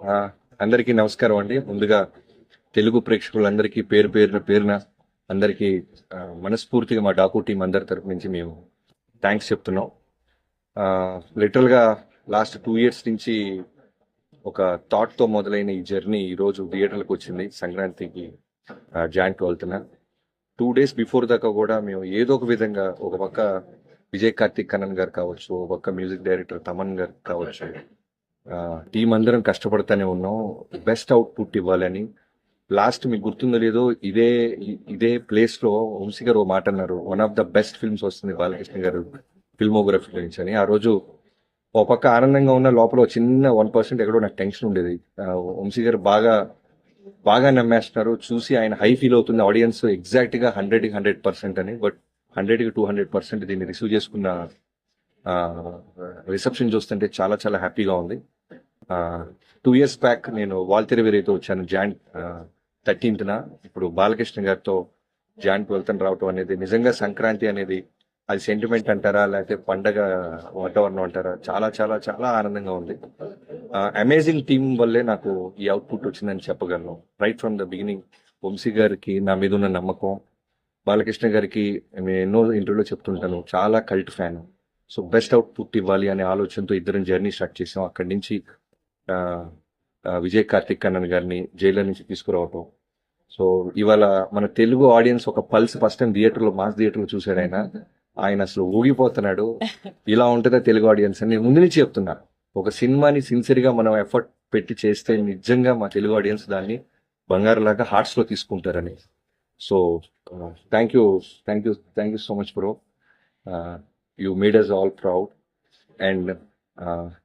అందరికీ నమస్కారం అండి. ముందుగా తెలుగు ప్రేక్షకులందరికీ పేరు పేరున పేరున అందరికీ మనస్ఫూర్తిగా మా డాకు టీం అందరి తరపు నుంచి మేము థ్యాంక్స్ చెప్తున్నాం. లిటరల్గా లాస్ట్ టూ ఇయర్స్ నుంచి ఒక థాట్తో మొదలైన ఈ జర్నీ ఈరోజు థియేటర్లకు వచ్చింది. సంక్రాంతికి జాయింట్ ట్వెల్త్న టూ డేస్ బిఫోర్ దాకా కూడా మేము ఏదో ఒక విధంగా ఒక పక్క విజయ్ కార్తిక్ కన్నన్ గారు కావచ్చు ఒక పక్క మ్యూజిక్ డైరెక్టర్ తమన్ గారు కావచ్చు టీం అందరం కష్టపడుతూనే ఉన్నాం. బెస్ట్ అవుట్పుట్ ఇవ్వాలని. లాస్ట్ మీకు గుర్తుందో లేదో ఇదే ఇదే ప్లేస్లో వంశీ గారు ఓ మాట అన్నారు. One of the best films వస్తుంది బాలకృష్ణ గారు ఫిల్మోగ్రఫీ నుంచి అని. ఆ రోజు ఓ పక్క ఆనందంగా ఉన్న లోపల చిన్న వన్ పర్సెంట్ ఎక్కడో నాకు టెన్షన్ ఉండేది. వంశీ గారు బాగా బాగా నమ్మేస్తున్నారు. చూసి ఆయన హై ఫీల్ అవుతుంది. ఆడియన్స్ ఎగ్జాక్ట్గా హండ్రెడ్ హండ్రెడ్ పర్సెంట్ అని. But hundred to two hundred percent దీన్ని రిసీవ్ చేసుకున్న రిసెప్షన్ చూస్తుంటే చాలా చాలా హ్యాపీగా ఉంది. టూ ఇయర్స్ బ్యాక్ నేను వాల్తెరవేరేతో వచ్చాను జాన్ థర్టీన్త్న ఇప్పుడు బాలకృష్ణ గారితో జాన్ ట్వెల్త్ రావటం అనేది నిజంగా సంక్రాంతి అనేది అది సెంటిమెంట్ అంటారా లేకపోతే పండగ వాతావరణం అంటారా చాలా చాలా చాలా ఆనందంగా ఉంది. అమేజింగ్ టీమ్ వల్లే నాకు ఈ అవుట్పుట్ వచ్చిందని చెప్పగలను. Right from the beginning Vamsi గారికి నా మీద ఉన్న నమ్మకం బాలకృష్ణ గారికి నేను ఎన్నో ఇంటర్వ్యూలో చెప్తుంటాను చాలా cult fan so best output ఇవ్వాలి అనే ఆలోచనతో ఇద్దరం జర్నీ స్టార్ట్ చేసాం. అక్కడి నుంచి విజయ్ కార్తిక్ కన్నన్ గారిని జైలర్ నుంచి తీసుకురావటం. సో ఇవాళ మన తెలుగు ఆడియన్స్ ఒక పల్స్ ఫస్ట్ టైం థియేటర్లో మాస్ థియేటర్లో చూశాడు ఆయన. ఆయన అసలు ఊగిపోతున్నాడు. ఇలా ఉంటుందా తెలుగు ఆడియన్స్ అని నేను ముందు నుంచి చెప్తున్నా. ఒక సినిమాని సిన్సియర్గా మనం ఎఫర్ట్ పెట్టి చేస్తే నిజంగా మా తెలుగు ఆడియన్స్ దాన్ని బంగారులాగా హార్ట్స్లో తీసుకుంటారని. So thank you thank you thank you so much bro you made us all proud. And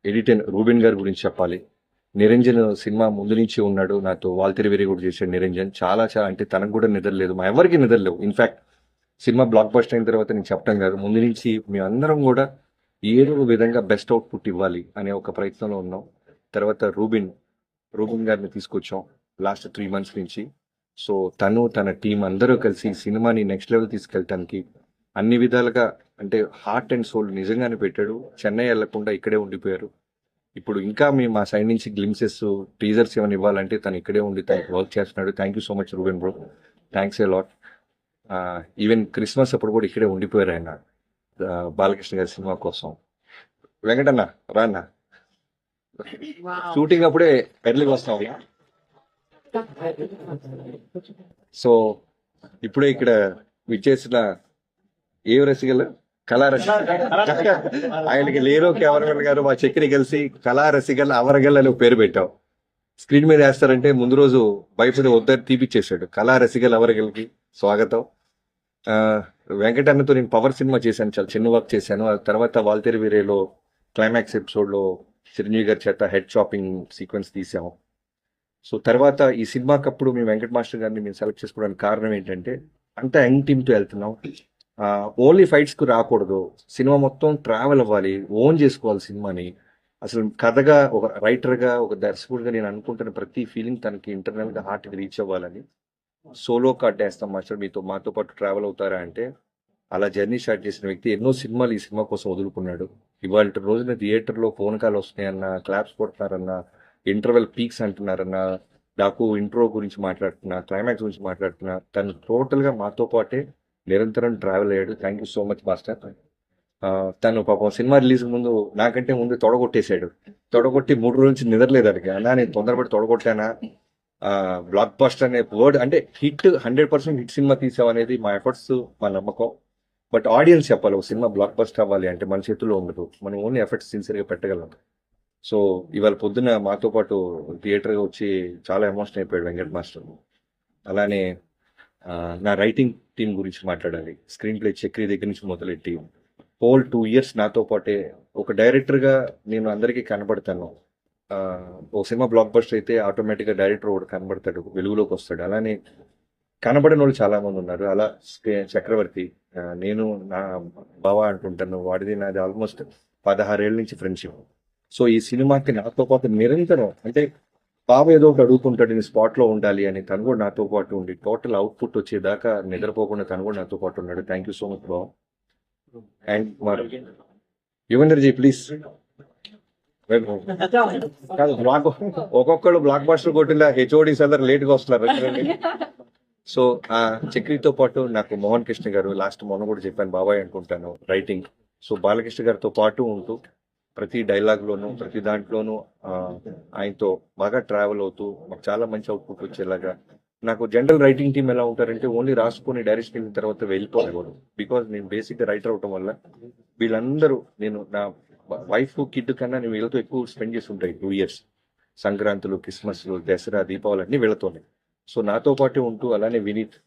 editor Rubin గారి గురించి చెప్పాలి. నిరంజన్ సినిమా ముందు నుంచి ఉన్నాడు. నాతో వాల్తెరి వెరీ కూడా చేశాడు నిరంజన్. చాలా చాలా అంటే తనకు కూడా నిద్రలేదు మా ఎవరికి నిద్రలేవు ఇన్ఫాక్ట్ సినిమా బ్లాక్ బస్ట్ అయిన తర్వాత నేను చెప్పడం కాదు. ముందు నుంచి మేమందరం కూడా ఏదో ఒక విధంగా బెస్ట్ అవుట్పుట్ ఇవ్వాలి అనే ఒక ప్రయత్నంలో ఉన్నాం. తర్వాత రూబిన్ రూబిన్ గారిని తీసుకొచ్చాం లాస్ట్ త్రీ మంత్స్ నుంచి. సో తను తన టీం అందరూ కలిసి సినిమాని నెక్స్ట్ లెవెల్ తీసుకెళ్ళటానికి అన్ని విధాలుగా అంటే హార్ట్ అండ్ సోల్ నిజంగానే పెట్టాడు. చెన్నై వెళ్ళకుండా ఇక్కడే ఉండిపోయారు. ఇప్పుడు ఇంకా మేము మా సైడ్ నుంచి గ్లిమ్సెస్ టీజర్స్ ఏమైనా ఇవ్వాలంటే తను ఇక్కడే ఉండి తనకి వర్క్ చేస్తున్నాడు. Thank you so much Ruben bro thanks a lot even Christmas అప్పుడు కూడా ఇక్కడే ఉండిపోయారు ఆయన. బాలకృష్ణ గారి సినిమా కోసం. వెంకటన్న రాన్న. షూటింగ్ అప్పుడే ఎర్లీకి వస్తాం సో ఇప్పుడే ఇక్కడ విచ్చేసిన ఏ రసికలు? కళా రసికల్ ఆయనకి లేరో కేవరగల్ గారు మా చక్రి కలిసి కళా రసికల్ అవరగల్ అని పేరు పెట్టాం. స్క్రీన్ మీద వేస్తారంటే ముందు రోజు భయపడి వద్దని తీపిచ్చేసాడు కళా రసికల్ అవరగల్కి స్వాగతం. వెంకటన్నతో నేను పవర్ సినిమా చేశాను చాలా చిన్న వర్క్ చేశాను. ఆ తర్వాత వాల్తేరు వీరేలో క్లైమాక్స్ ఎపిసోడ్లో చిరంజీవి గారి చేత హెడ్ షాపింగ్ సీక్వెన్స్ తీసాము సో తర్వాత ఈ సినిమాకి అప్పుడు మేము వెంకట మాస్టర్ గారిని మేము సెలెక్ట్ చేసుకోవడానికి కారణం ఏంటంటే అంత యంగ్ టీమ్తో వెళ్తున్నాం. ఓన్లీ ఫైట్స్కు రాకూడదు. సినిమా మొత్తం ట్రావెల్ అవ్వాలి. ఓన్ చేసుకోవాలి సినిమాని. అసలు కథగా ఒక రైటర్గా ఒక దర్శకుడిగా నేను అనుకుంటున్న ప్రతి ఫీలింగ్ తనకి ఇంటర్నల్గా హార్ట్కి హార్ట్ రీచ్ అవ్వాలని. సోలో కార్డ్ వేస్తాం మాస్టర్. మీతో మాతో పాటు ట్రావెల్ అవుతారా అంటే అలా జర్నీ స్టార్ట్ చేసిన వ్యక్తి ఎన్నో సినిమాలు ఈ సినిమా కోసం వదులుకున్నాడు. ఇవాళ రోజున థియేటర్లో ఫోన్ కాల్ వస్తున్నాయన్న క్లాప్స్ కొడుతున్నారన్న ఇంటర్వెల్ పీక్స్ అంటున్నారన్న నాకు ఇంట్రో గురించి మాట్లాడుతున్నా క్లైమాక్స్ గురించి మాట్లాడుతున్నా తను టోటల్గా మాతో పాటే నిరంతరం ట్రావెల్ అయ్యాడు. Thank you so much master తను పాపం సినిమా రిలీజ్ ముందు నాకంటే ముందు తొడగొట్టేశాడు. తొడగొట్టి మూడు రోజుల నుంచి నిద్రలేదానికి అన్నా నేను తొందరపడి తొడగొట్టానా? బ్లాక్ బస్టర్ అనే వర్డ్ అంటే hit hundred percent hit cinema తీసామనేది మా ఎఫర్ట్స్ మా నమ్మకం. బట్ ఆడియన్స్ చెప్పాలి ఒక సినిమా బ్లాక్ బస్టర్ అవ్వాలి అంటే మన చేతుల్లో ఉండదు. మనం ఓన్లీ ఎఫర్ట్స్ సిన్సియర్గా పెట్టగలం. సో ఇవాళ పొద్దున మాతో పాటు థియేటర్గా వచ్చి చాలా ఎమోషన్ అయిపోయాడు వెంకట్ మాస్టర్. అలానే నా రైటింగ్ టీం గురించి మాట్లాడాలి. స్క్రీన్ ప్లే చక్రి దగ్గర నుంచి మొదలెట్టి హోల్ టూ ఇయర్స్ నాతో పాటే ఒక డైరెక్టర్గా నేను అందరికీ కనబడతాను. ఓ సినిమా బ్లాక్ బస్టర్ అయితే ఆటోమేటిక్గా డైరెక్టర్ ఒకటి కనబడతాడు వెలుగులోకి వస్తాడు. అలానే కనబడిన వాళ్ళు చాలామంది ఉన్నారు. అలా చక్రవర్తి నేను నా బావ అంటుంటాను వాడిది నాది ఆల్మోస్ట్ పదహారేళ్ళ నుంచి ఫ్రెండ్షిప్ సో ఈ సినిమాకి నాతో పాటు నిరంతరం అంటే బాబు ఏదో ఒకటి అడుగుతుంటాడు నేను స్పాట్లో ఉండాలి అని. తను కూడా నాతో పాటు ఉండి టోటల్ అవుట్పుట్ వచ్చేదాకా నిద్రపోకుండా తను కూడా నాతో పాటు ఉన్నాడు. థ్యాంక్ యూ సో మచ్ బాబు అండ్ మరి యువేందర్ జీ ప్లీజ్ కాదు బ్లాక్ ఒక్కొక్కళ్ళు బ్లాక్ బాస్టర్ కొట్టిన హెచ్ఓడిస్ అందరు లేట్గా వస్తున్నారు. సో ఆ చక్రితో పాటు నాకు మోహన్ కృష్ణ గారు లాస్ట్ మొన్న కూడా చెప్పాను బాబాయ్ అనుకుంటాను రైటింగ్ సో బాలకృష్ణ గారితో పాటు ఉంటూ ప్రతి డైలాగ్లోనూ ప్రతి దాంట్లోనూ ఆయనతో బాగా ట్రావెల్ అవుతూ మాకు చాలా మంచి అవుట్పుట్ వచ్చేలాగా. నాకు జనరల్ రైటింగ్ టీం ఎలా ఉంటారంటే ఓన్లీ రాసుకొని డైరెక్షన్ వెళ్ళిన తర్వాత వెళ్ళిపోలేవారు బికాజ్ నేను బేసిక్గా రైటర్ అవటం వల్ల వీళ్ళందరూ నేను నా వైఫ్ కిడ్ కన్నా నేను వీళ్ళతో ఎక్కువ స్పెండ్ చేసి ఉంటాయి టూ ఇయర్స్. సంక్రాంతులు క్రిస్మస్లు దసరా దీపావళి అన్నీ వీళ్ళతోనే. సో నాతో పాటు ఉంటూ అలానే వినీత్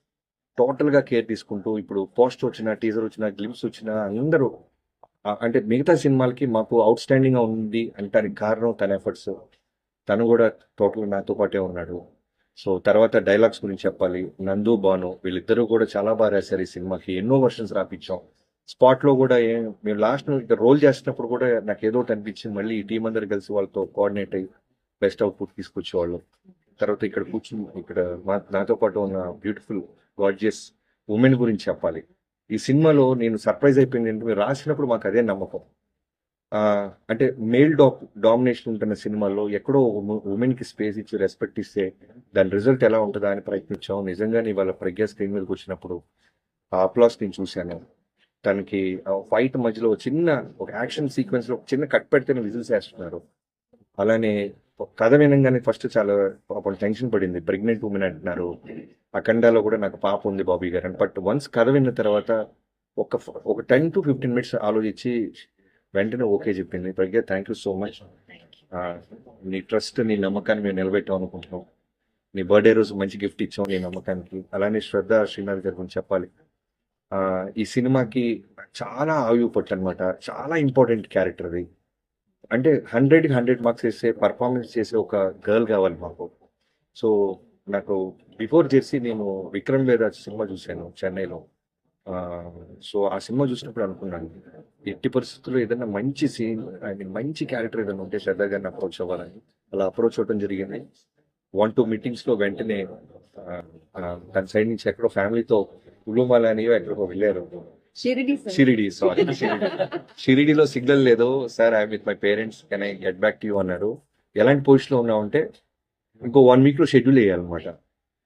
టోటల్గా కేర్ తీసుకుంటూ ఇప్పుడు పోస్ట్ వచ్చిన టీజర్ వచ్చిన గ్లిమ్స్ వచ్చిన అందరూ అంటే మిగతా సినిమాలకి మాకు అవుట్ స్టాండింగ్ ఉంది అంటానికి కారణం తన ఎఫర్ట్స్ తను కూడా టోటల్ నాతో పాటే ఉన్నాడు. సో తర్వాత డైలాగ్స్ గురించి చెప్పాలి. నందు బాను వీళ్ళిద్దరూ కూడా చాలా బాగా రాశారు ఈ సినిమాకి. ఎన్నో వర్షన్స్ రాపించాం స్పాట్లో కూడా ఏం మేము లాస్ట్ రోల్ చేసినప్పుడు కూడా నాకు ఏదో అనిపించింది. మళ్ళీ ఈ టీం అందరు కలిసి వాళ్ళతో కోఆర్డినేట్ అయ్యి బెస్ట్ అవుట్పుట్ తీసుకొచ్చేవాళ్ళు. తర్వాత ఇక్కడ కూర్చుని ఇక్కడ మా- నాతో పాటు ఉన్న బ్యూటిఫుల్ గార్జియస్ ఉమెన్ గురించి చెప్పాలి. ఈ సినిమాలో నేను సర్ప్రైజ్ అయిపోయింది ఏంటంటే మీరు రాసినప్పుడు మాకు అదే నమ్మకం. అంటే మేల్ డా డామినేషన్ ఉంటున్న సినిమాల్లో ఎక్కడో ఉమెన్కి స్పేస్ ఇచ్చి రెస్పెక్ట్ ఇస్తే దాని రిజల్ట్ ఎలా ఉంటుందా అని ప్రయత్నించాం. నిజంగానే ఇవాళ ప్రజ్ఞ స్క్రీన్ మీదకి వచ్చినప్పుడు ఆ అప్లాస్ నేను చూశాను. తనకి ఫైట్ మధ్యలో చిన్న ఒక యాక్షన్ సీక్వెన్స్లో చిన్న కట్ పెడితేనే విజిల్స్ వేస్తున్నారు. అలానే కథ వినంగానే ఫస్ట్ చాలా పాపం టెన్షన్ పడింది. ప్రెగ్నెంట్ ఉమెన్ అంటున్నారు. అఖండాలో కూడా నాకు పాప ఉంది బాబీ గారు అని. బట్ వన్స్ కథ విన్న తర్వాత ఒక ఒక టెన్ టు ఫిఫ్టీన్ మినిట్స్ ఆలోచించి వెంటనే ఓకే చెప్పింది. Pragya thank you so much నీ ట్రస్ట్ నీ నమ్మకాన్ని మేము నిలబెట్టాం అనుకుంటున్నాం. నీ బర్త్డే రోజు మంచి గిఫ్ట్ ఇచ్చాం నీ నమ్మకానికి. అలానే శ్రద్ధ శ్రీనాథ్ గారి గురించి చెప్పాలి. ఈ సినిమాకి చాలా ఆయువు పట్టు అనమాట చాలా ఇంపార్టెంట్ క్యారెక్టర్ అది. అంటే హండ్రెడ్ హండ్రెడ్ మార్క్స్ వేసే పర్ఫార్మెన్స్ చేసే ఒక గర్ల్ కావాలి మాకు. సో నాకు బిఫోర్ చేసి నేను విక్రమ్ వేద సినిమా చూశాను చెన్నైలో. సో ఆ సినిమా చూసినప్పుడు అనుకున్నాను ఎట్టి పరిస్థితుల్లో ఏదైనా మంచి సీన్ ఐ మీన్ మంచి క్యారెక్టర్ ఏదైనా ఉంటే శ్రద్ధ గారిని అప్రోచ్ అవ్వాలని. అలా అప్రోచ్ అవ్వడం జరిగింది. వన్ టూ మీటింగ్స్లో వెంటనే తన సైడ్ నుంచి ఎక్కడో ఫ్యామిలీతో ఉలుమాల అని ఎక్కడికో వెళ్ళారు. షిరిడి సార్. షిరిడిలో సిగ్నల్ లేదు. Sir I with my parents. Can I get back to you? అన్నారు ఎలాంటి పొజిషన్లో ఉన్నామంటే ఇంకో వన్ వీక్లో షెడ్యూల్ వేయాలన్నమాట.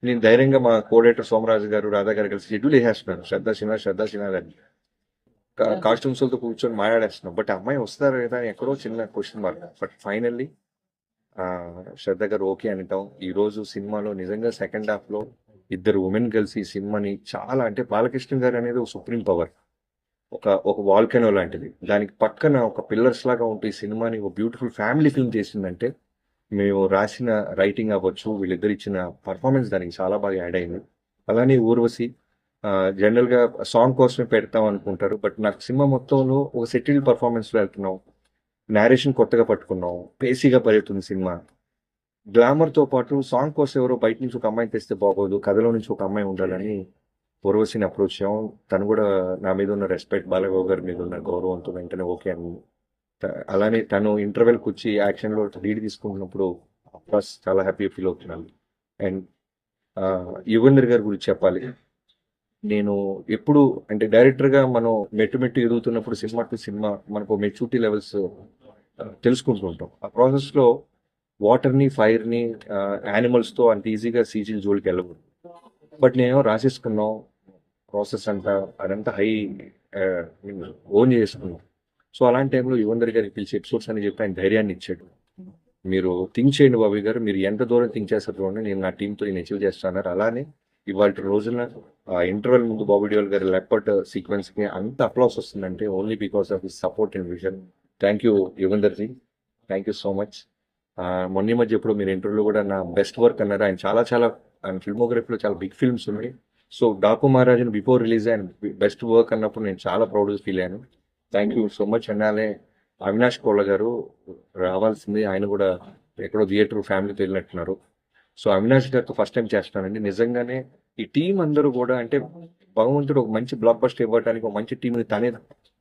నేను ధైర్యంగా మా కోడేటర్ సోమరాజు గారు రాధా గారు కలిసి షెడ్యూల్ వేసేస్తున్నారు. శ్రద్ధ సిన్హా శ్రద్ధ సిన్హా అని. కాస్ట్యూమ్స్తో కూర్చొని మాట్లాడేస్తున్నాం. బట్ అమ్మాయి వస్తారు కదా ఎక్కడో చిన్న question mark but finally Shraddha గారు ఓకే అంటాం ఈ రోజు సినిమాలో నిజంగా సెకండ్ హాఫ్లో ఇద్దరు ఉమెన్ కలిసి సినిమాని చాలా అంటే బాలకృష్ణ గారు అనేది ఒక సుప్రీం పవర్. ఒక ఒక వాల్కెనో లాంటిది. దానికి పక్కన ఒక పిల్లర్స్ లాగా ఉంటే ఈ సినిమాని ఒక బ్యూటిఫుల్ ఫ్యామిలీ ఫిల్మ్ చేసిందంటే మేము రాసిన రైటింగ్ అవ్వచ్చు వీళ్ళిద్దరు ఇచ్చిన పర్ఫార్మెన్స్ దానికి చాలా బాగా యాడ్ అయింది. అలానే ఊర్వశి జనరల్గా సాంగ్ కోసమే పెడతాం అనుకుంటారు బట్ నాకు సినిమా మొత్తంలో ఒక సెటిల్డ్ పర్ఫార్మెన్స్లో వెళ్తున్నాం. నేరేషన్ కొత్తగా పట్టుకున్నాం. పేసీగా పడుతుంది సినిమా. గ్లామర్తో పాటు సాంగ్ కోసం ఎవరో బయట నుంచి ఒక అమ్మాయిని తెస్తే బాగోదు కథలో నుంచి ఒక అమ్మాయి ఉండాలని పూర్వశిని అప్రోచ్ అయ్యాం తను కూడా నా మీద ఉన్న రెస్పెక్ట్ బాలగోవ్ గారి మీద ఉన్న గౌరవంతో వెంటనే ఓకే అని అలానే తను ఇంటర్వెల్కి వచ్చి యాక్షన్లో లీడ్ తీసుకుంటున్నప్పుడు ప్లస్ చాలా హ్యాపీ ఫీల్ అవుతున్నాను. అండ్ యుగేందర్ గారి గురించి చెప్పాలి. నేను ఎప్పుడు అంటే డైరెక్టర్గా మనం మెట్టు మెట్టు ఎదుగుతున్నప్పుడు సినిమా టు సినిమా మనకు మెచ్యూరిటీ లెవెల్స్ తెలుసుకుంటూ ఉంటాం. ఆ ప్రాసెస్లో వాటర్ని ఫైర్ని యానిమల్స్తో అంత ఈజీగా సీజీల జోలికి వెళ్ళకూడదు. బట్ నేను రాసేసుకున్నాం ప్రాసెస్ అంతా అదంతా హై ఓన్ చేసుకున్నాం. సో అలాంటి టైంలో యువందర్ గారికి పిలిచి ఎపిసోడ్స్ అని చెప్పి ఆయన ధైర్యాన్ని ఇచ్చాడు. మీరు థింక్ చేయండి బాబు గారు మీరు ఎంత దూరం థింక్ చేస్తారు చూడండి నేను నా టీంతో నేను అచీవ్ చేస్తాను అలానే ఇవాళ రోజున ఆ ఇంటర్వెల్ ముందు బాబు డియోల్ గారి లెపర్ట్ సీక్వెన్స్కి అంత అప్లాస్ వస్తుందంటే only because of his support and vision thank you Yugandhar ji. Thank you so much మొన్న మధ్య ఎప్పుడు మీరు ఇంటర్వ్యూలో కూడా నా బెస్ట్ వర్క్ అన్నారు. ఆయన చాలా చాలా ఆయన ఫిల్మోగ్రఫీలో చాలా బిగ్ ఫిల్మ్స్ ఉన్నాయి. So Daaku Maharajan before release అయిన బెస్ట్ వర్క్ అన్నప్పుడు నేను చాలా ప్రౌడ్గా ఫీల్ అయ్యాను. థ్యాంక్ యూ సో మచ్ అన్నాలే అవినాష్ కోళ్ళ గారు రావాల్సింది ఆయన కూడా ఎక్కడో థియేటర్ ఫ్యామిలీతో వెళ్ళినట్టున్నారు. సో అవినాష్ గారితో ఫస్ట్ టైం చేస్తున్నానండి. నిజంగానే ఈ టీం అందరూ కూడా అంటే భగవంతుడు ఒక మంచి బ్లాక్ బస్టర్ ఇవ్వడానికి ఒక మంచి టీంని తనే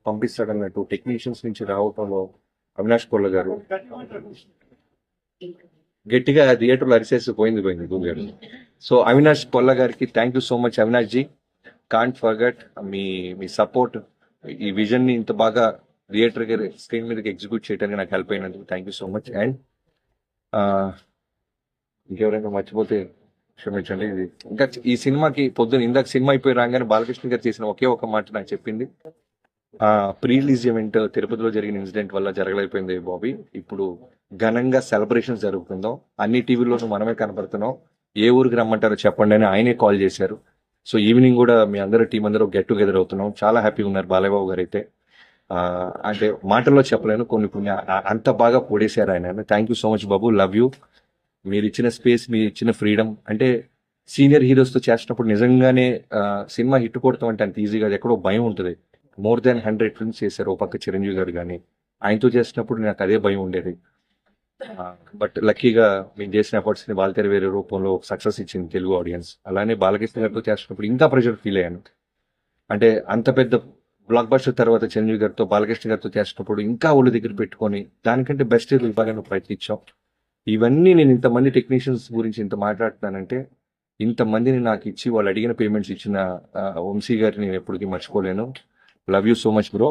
పంపిస్తాడు అన్నట్టు టెక్నీషియన్స్ నుంచి రావటంలో అవినాష్ కోళ్ళ గారు. గట్టిగా థియేటర్లో అరిసేసి పోయింది పోయింది గూగు సో అవినాష్ పొల్ల గారికి thank you so much Avinash ji can't forget మీ మీ సపోర్ట్ ఈ విజన్ని ఇంత బాగా థియేటర్ గారి స్క్రీన్ మీదకి ఎగ్జిక్యూట్ చేయడానికి నాకు హెల్ప్ అయినందుకు thank you so much and ఇంకెవరైనా మర్చిపోతే క్షమించండి. ఇది ఇంకా ఈ సినిమాకి పొద్దున ఇందాక సినిమా అయిపోయి రాగానే బాలకృష్ణ గారు చేసిన ఒకే ఒక మాట నాకు చెప్పింది. ప్రీ రిలీజ్ ఈవెంట్ తిరుపతిలో జరిగిన ఇన్సిడెంట్ వల్ల జరగలేకపోయింది బాబీ. ఇప్పుడు ఘనంగా సెలబ్రేషన్స్ జరుగుతుందో అన్ని టీవీల్లోనూ మనమే కనపడుతున్నాం ఏ ఊరికి రమ్మంటారో చెప్పండి అని ఆయనే కాల్ చేశారు. సో ఈవినింగ్ కూడా మీ అందరూ టీం అందరూ గెట్ టుగెదర్ అవుతున్నాం. చాలా హ్యాపీగా ఉన్నారు బాలయ్యబాబు గారు అయితే. అంటే మాటల్లో చెప్పలేను కొన్ని కొన్ని అంత బాగా పొడేశారు ఆయన. థ్యాంక్ యూ సో మచ్ బాబు. లవ్ యూ మీరు ఇచ్చిన స్పేస్ మీరు ఇచ్చిన ఫ్రీడమ్ అంటే సీనియర్ హీరోస్తో చేసినప్పుడు నిజంగానే సినిమా హిట్ కొడతాం అంటే అంత ఈజీగా ఎక్కడో భయం ఉంటుంది. మోర్ దాన్ హండ్రెడ్ ఫిల్మ్స్ చేశారు ఓ పక్క చిరంజీవి గారు కానీ ఆయనతో చేసినప్పుడు నాకు అదే భయం ఉండేది. బట్ లక్కీగా మేము చేసిన ఎఫర్ట్స్ని బాలతెర వేరే రూపంలో సక్సెస్ ఇచ్చింది తెలుగు ఆడియన్స్ అలానే బాలకృష్ణ గారితో చేసినప్పుడు ఇంకా ప్రెషర్ ఫీల్ అయ్యాను. అంటే అంత పెద్ద బ్లాక్ బస్టర్ తర్వాత చిరంజీవి గారితో బాలకృష్ణ గారితో చేసినప్పుడు ఇంకా ఒళ్ళు దగ్గర పెట్టుకొని దానికంటే బెస్ట్ ఇవ్వాలని ప్రయత్నించాం. ఇవన్నీ నేను ఇంతమంది టెక్నీషియన్స్ గురించి ఇంత మాట్లాడుతున్నానంటే ఇంతమందిని నాకు ఇచ్చి వాళ్ళు అడిగిన పేమెంట్స్ ఇచ్చిన వంశీ గారిని నేను ఎప్పటికీ మర్చిపోలేను. Love you so much bro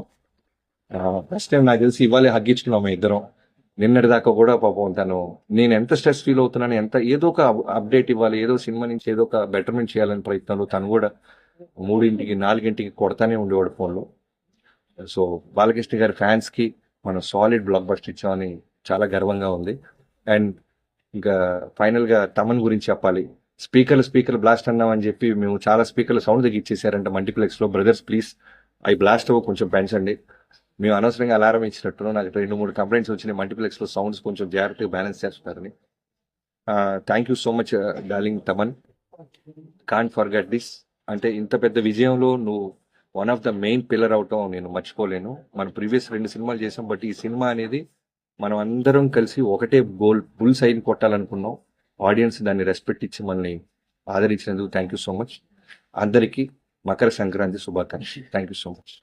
first time నాకు తెలిసి ఇవాళే హగ్గించుకున్నాం ఇద్దరం. నిన్నటి దాకా కూడా పాపం తను నేను ఎంత స్ట్రెస్ ఫీల్ అవుతున్నాను ఎంత ఏదో ఒక అప్డేట్ ఇవ్వాలి ఏదో సినిమా నుంచి ఏదో ఒక బెటర్మెంట్ చేయాలని ప్రయత్నంలో తను కూడా మూడింటికి నాలుగింటికి కొడతానే ఉండేవాడు ఫోన్లో సో బాలకృష్ణ గారి ఫ్యాన్స్కి మనం సాలిడ్ బ్లాక్ బస్టర్ ఇచ్చామని చాలా గర్వంగా ఉంది. అండ్ ఇంకా ఫైనల్గా తమన్ గురించి చెప్పాలి. స్పీకర్లు స్పీకర్ బ్లాస్ట్ అన్నామని చెప్పి మేము చాలా స్పీకర్లు సౌండ్ దగ్గర ఇచ్చేసారంట మల్టీప్లెక్స్లో బ్రదర్స్ ప్లీజ్ అవి బ్లాస్ట్ అవ్వ కొంచెం పెంచండి మేము అనవసరంగా అలారం ఇచ్చినట్టు నాకు రెండు మూడు కంప్లైంట్స్ వచ్చినాయి. మల్టీప్లెక్స్లో సౌండ్స్ కొంచెం జాగ్రత్తగా బ్యాలెన్స్ చేస్తున్నారని. Thank you so much darling Thaman can't forget this అంటే ఇంత పెద్ద విజయంలో నువ్వు one of the main pillar అవటం నేను మర్చిపోలేను. మన ప్రీవియస్ రెండు సినిమాలు చేసాం. బట్ ఈ సినిమా అనేది మనం అందరం కలిసి ఒకటే గోల్ బుల్ సైన్ కొట్టాలనుకున్నాం. ఆడియన్స్ దాన్ని రెస్పెక్ట్ ఇచ్చి మనల్ని ఆదరించినందుకు థ్యాంక్ యూ సో మచ్ అందరికీ మకర సంక్రాంతి శుభాకాంక్షలు thank you so much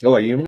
No,